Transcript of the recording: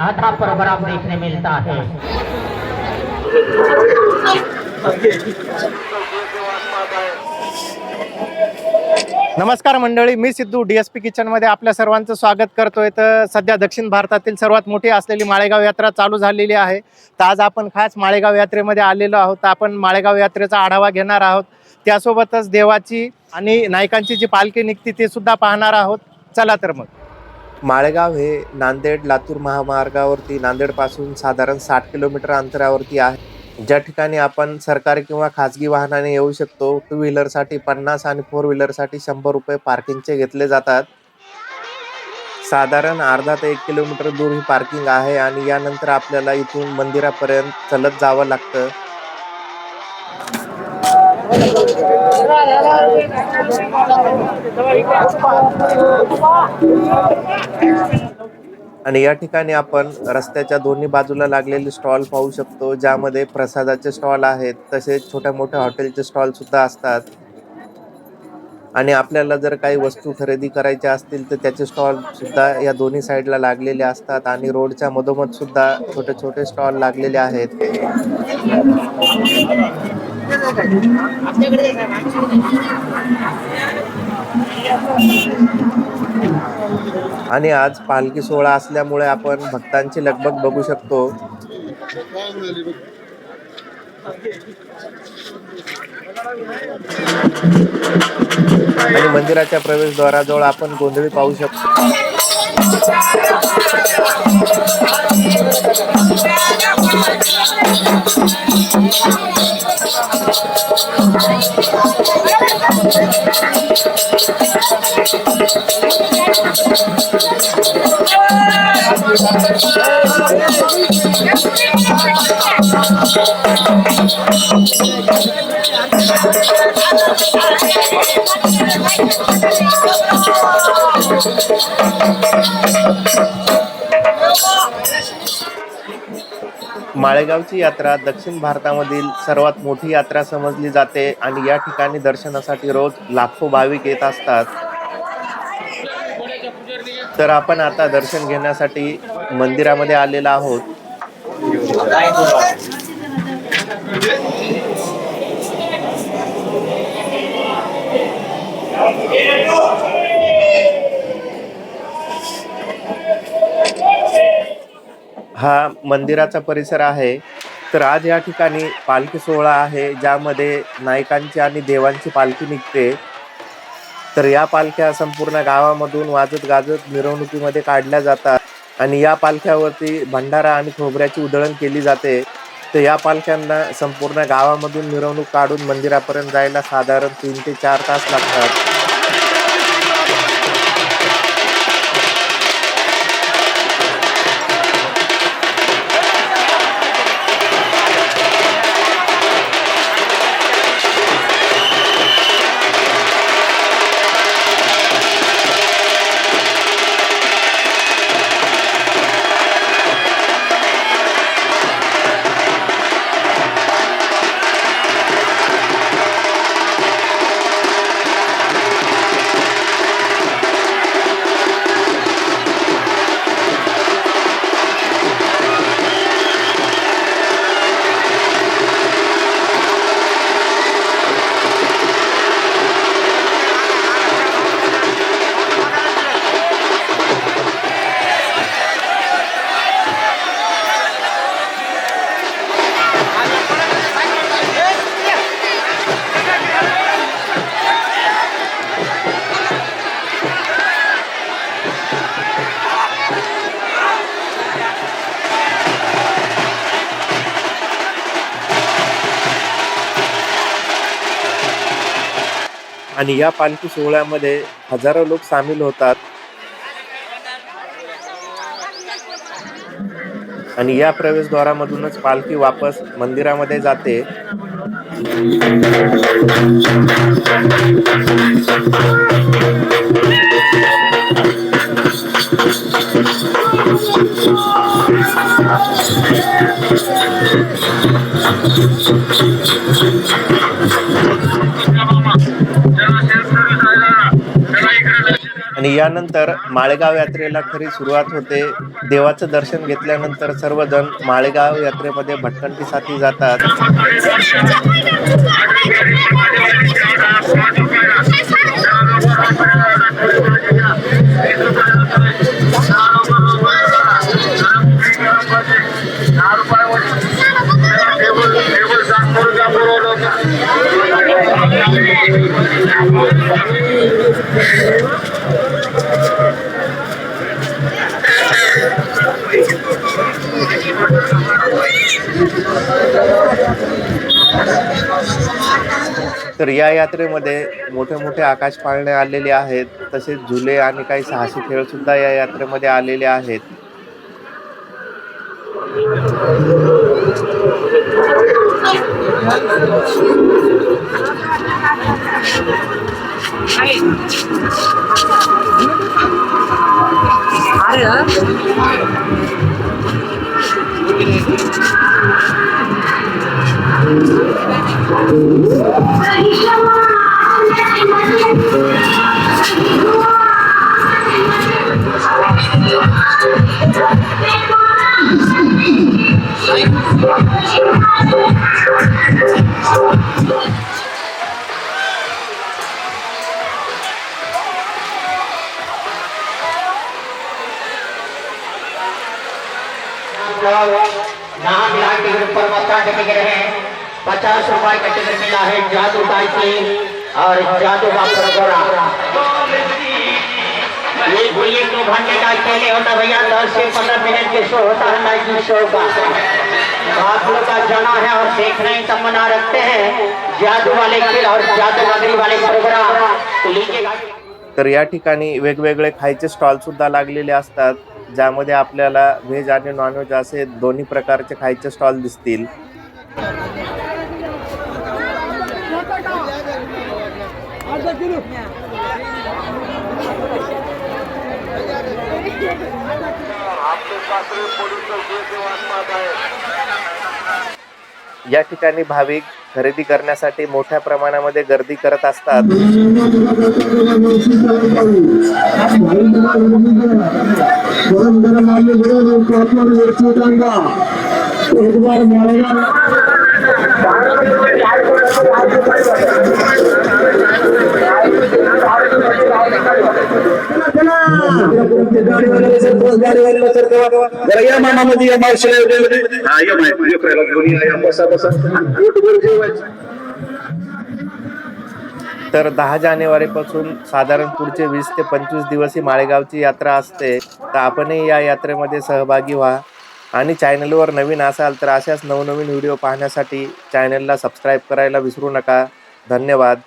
आधा प्रोग्राम देखने मिलता है। नमस्कार मंडळी मी सिद्धू डी एस पी किचनमध्ये आपल्या सर्वांचं स्वागत करतोय. तर सध्या दक्षिण भारतातील सर्वात मोठी असलेली माळेगाव यात्रा चालू झालेली आहे. तर आज आपण खास माळेगाव यात्रेमध्ये आलेलो आहोत. तर आपण माळेगाव यात्रेचा आढावा घेणार आहोत. त्यासोबतच देवाची आणि नायकांची जी पालखी निघते ते सुद्धा पाहणार आहोत. चला तर मग. माळेगाव हे नांदेड लातूर महामार्गावरती नांदेडपासून साधारण साठ किलोमीटर अंतरावरती आहे. ज्या ठिकाणी आपण सरकारी किंवा खाजगी वाहनाने येऊ शकतो टू व्हीलरसाठी पन्नास आणि फोर व्हीलरसाठी शंभर रुपये पार्किंगचे घेतले जातात. साधारण अर्धा ते एक किलोमीटर दूर ही पार्किंग आहे आणि यानंतर आपल्याला इथून मंदिरापर्यंत चलत जावं लागतं. आणि या ठिकाणी आपण रस्त्याच्या दोन्ही बाजूला लागलेले स्टॉल पाहू शकतो ज्यामध्ये प्रसादाचे स्टॉल आहेत तसेच छोट्या मोठ्या हॉटेलचे स्टॉल सुद्धा असतात. आणि आपल्याला जर काही वस्तू खरेदी करायच्या असतील तर त्याचे स्टॉल सुद्धा या दोन्ही साईडला लागलेले असतात. आणि रोडच्या मधोमध सुद्धा छोटे छोटे स्टॉल लागलेले आहेत. आणि आज पालखी सोहळा असल्यामुळे आपण भक्तांची लगबग बघू शकतो. आणि मंदिराच्या प्रवेशद्वाराजवळ आपण गोंधळी पाहू शकतो. माळेगावची यात्रा दक्षिण भारतामधील सर्वात मोठी यात्रा समजली जाते आणि या ठिकाणी दर्शनासाठी रोज लाखो भाविक येत असतात. तर आपण आता दर्शन घेण्यासाठी मंदिरामध्ये आलेलो आहोत. हा मंदिराचा परिसर आहे. तर आज या ठिकाणी पालखी सोहळा आहे ज्यामध्ये नायकांची आणि देवांची पालखी निघते. तर या पालख्या संपूर्ण गावामधून वाजत गाजत मिरवणुकीमध्ये काढल्या जातात. आणि या पालख्यावरती भंडारा आणि खोबऱ्याची उधळण केली जाते. तर या पालख्यांना संपूर्ण गावामधून मिरवणूक काढून मंदिरापर्यंत जायला साधारण तीन ते चार तास लागतात. आणि या पालखी सोहळ्यामध्ये हजारो लोक सामील होतात. आणि या प्रवेशद्वारामधूनच पालखी वापस मंदिरामध्ये जाते. आणि यानंतर माळेगाव यात्रेला खरी सुरुवात होते. देवाचं दर्शन घेतल्यानंतर सर्वजण माळेगाव यात्रेमध्ये भटकंतीसाठी जातात. तर या यात्रेमध्ये मोठे मोठे आकाश पाळणे आलेले आहेत तसेच झुले आणि काही साहसी खेळ सुद्धा या यात्रेमध्ये आलेले आहेत. Aí. Para. नाम मिला टिकट पर मक्का के टिकट है। पचास रुपए का टिकट मिला है जादू का और जादू का प्रोग्राम ये ये दो घंटे का अकेले होता भैया, दस से पंद्रह मिनट के शो होता है नाइट शो का। आप लोग का जाना है और देखने की तमन्ना रखते हैं। जादू वाले खेल और जादूगरी वाले प्रोग्राम तो लीजिएगा। तर या ठिकाणी वेगवेगळे खायचे स्टॉल सुद्धा लागलेले असतात ज्यामध्ये आपल्याला व्हेज आणि नॉनव्हेज असे दोन्ही प्रकारचे खायचे स्टॉल दिसतील. या ठिकाणी भाविक खरेदी करण्यासाठी मोठ्या प्रमाणामध्ये गर्दी करत असतात. जरा या मामामध्ये या मावशीला हा या बसा बसा. तर दहा जानेवारीपासून साधारण पुढचे वीस ते पंचवीस दिवस ही माळेगावची यात्रा असते. तर आपणही या यात्रेमध्ये सहभागी व्हा. आणि चॅनलवर नवीन असाल तर अशाच नवनवीन व्हिडिओ पाहण्यासाठी चॅनलला सबस्क्राईब करायला विसरू नका. धन्यवाद.